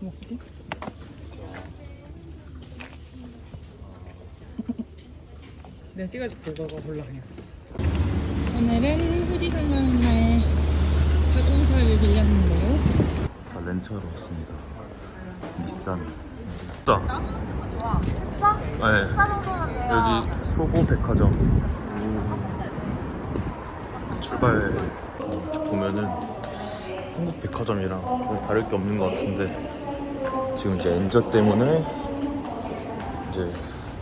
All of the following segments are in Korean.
먹지? 내가 찍어줄게 너가 골라 그냥 오늘은 후지산하는 자동차를 빌렸는데요 자 렌트하러 왔습니다. 닛산. 자. 좋아. 14? 네. 14 정도는 돼야 여기 소고 백화점. 오. 출발 어, 보면은 한국 백화점이랑 거의 다를 게 없는 것 같은데 지금 이제 엔저 때문에 이제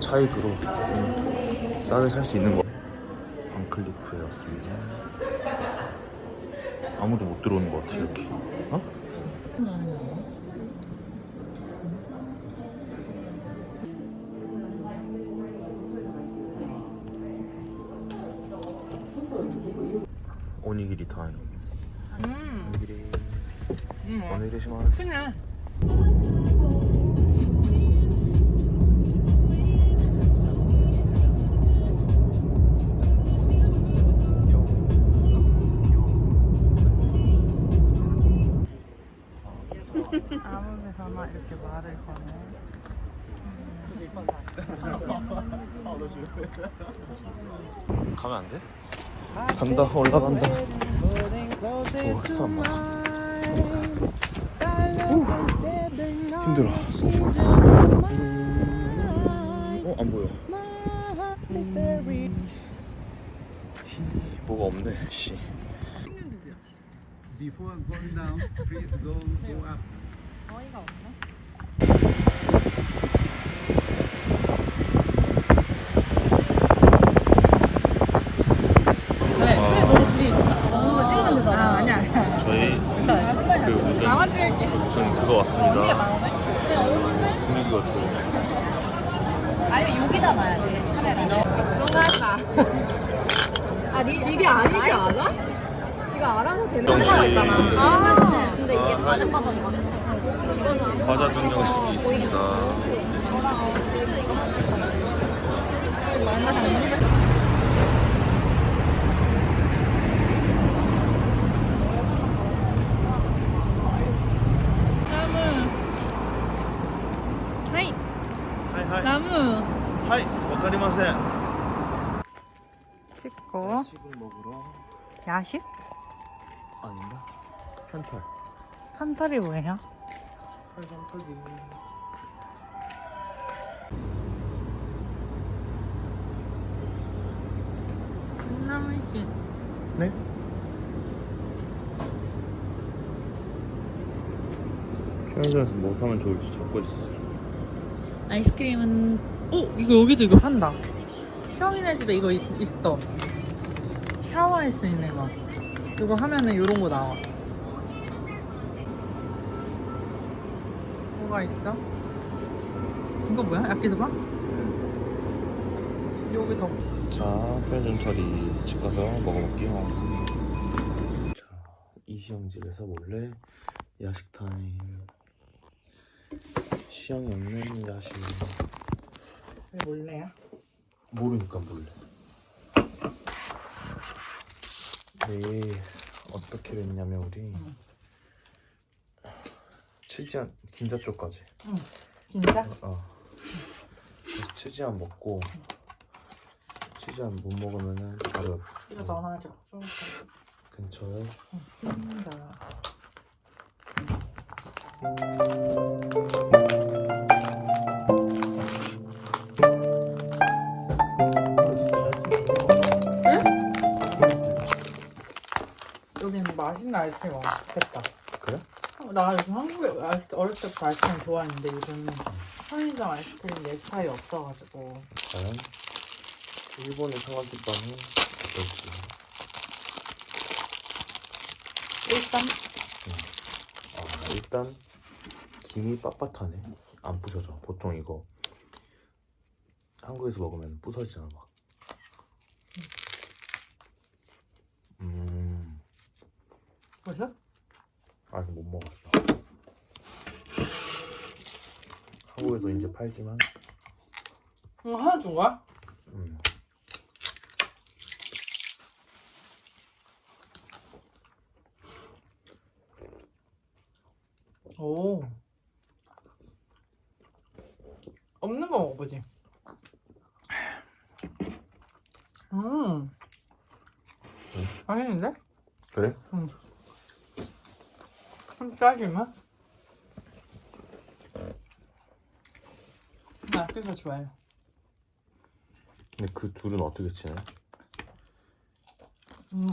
차익으로 좀 싸게 살 수 있는 거. 안클리프에 왔습니다. 아무도 못 들어오는 것 같아 이렇게. 어? 오니기리 타임. 음, 오니기리. 음 오니기리 시마스. 그냥 아무 데서나 이렇게 말을 거네 가면 안 돼? 간다 올라간다. 오 사람 많아. 사람 많아. 오, 힘들어. 어 안 보여. 히, 뭐가 없네. 씨. Before going down, please go go up. 어이가 없네 네. 아, 너 둘이 먹는 거 찍으면 되잖아. 아 아니야 아니야 저희 그 무슨 그거 왔습니다. 분위기가 좋아. 아니면 여기다 놔야지, 카메라. 그런 거 하자. 아, 리, 이게 아니지 않아? 지가 알아서 되는 정식. 거가 있잖아. 아, 근데 이게 아, 다른 버전이거든? 과자 증정식이 있습니다. 나무 하이 나무. 와카리마센. 씻고 야식을 먹으러 야식? 아닌가? 편탈. 판탈이 뭐예요? 팔방 털기. 나무 씨 네? 편의점에서 뭐 사면 좋을지 찾고 있어요. 아이스크림은 오 이거 여기도 이거 판다 시영이네 집에 이거 있, 있어 샤워할 수 있는 거 이거 하면은 이런 거 나와 뭐가 있어? 이거 뭐야? 야끼소바? 여기 더 자, 편의점 처리 집 가서 먹어볼게요. 자, 이시영 집에서 몰래 야식 타임. 시영이 없는 야식. 왜 몰래야? 모르니까 몰래. 내일 어떻게 됐냐면 우리 치즈한 긴자 쪽까지. 진짜? 어. 그래서 치즈한 먹고 치즈한 못 먹으면은 바로 이거 넣어놔줘 좀 근처에 푼다 여 아이스크림 없겠다. 그래? 나 요즘 한국에 아이스크림 어렸을 때부터 아이스크림 좋아했는데 요즘 편의점 아이스크림 내 스타일이 없어가지고. 과연? 일본의 청아김밥은 어떨지. 일단? 아 일단 김이 빳빳하네. 안 부서져. 보통 이거 한국에서 먹으면 부서지잖아 막 벌써? 아직 못 먹었어 한국에도 이제 팔지만 이거 하나 준 거야? 음. 오. 없는 거 먹어보지. 음. 맛있는데? 그래? 좀 짜지만? 나 그래서 좋아요. 근데 그 둘은 어떻게 친해? 음,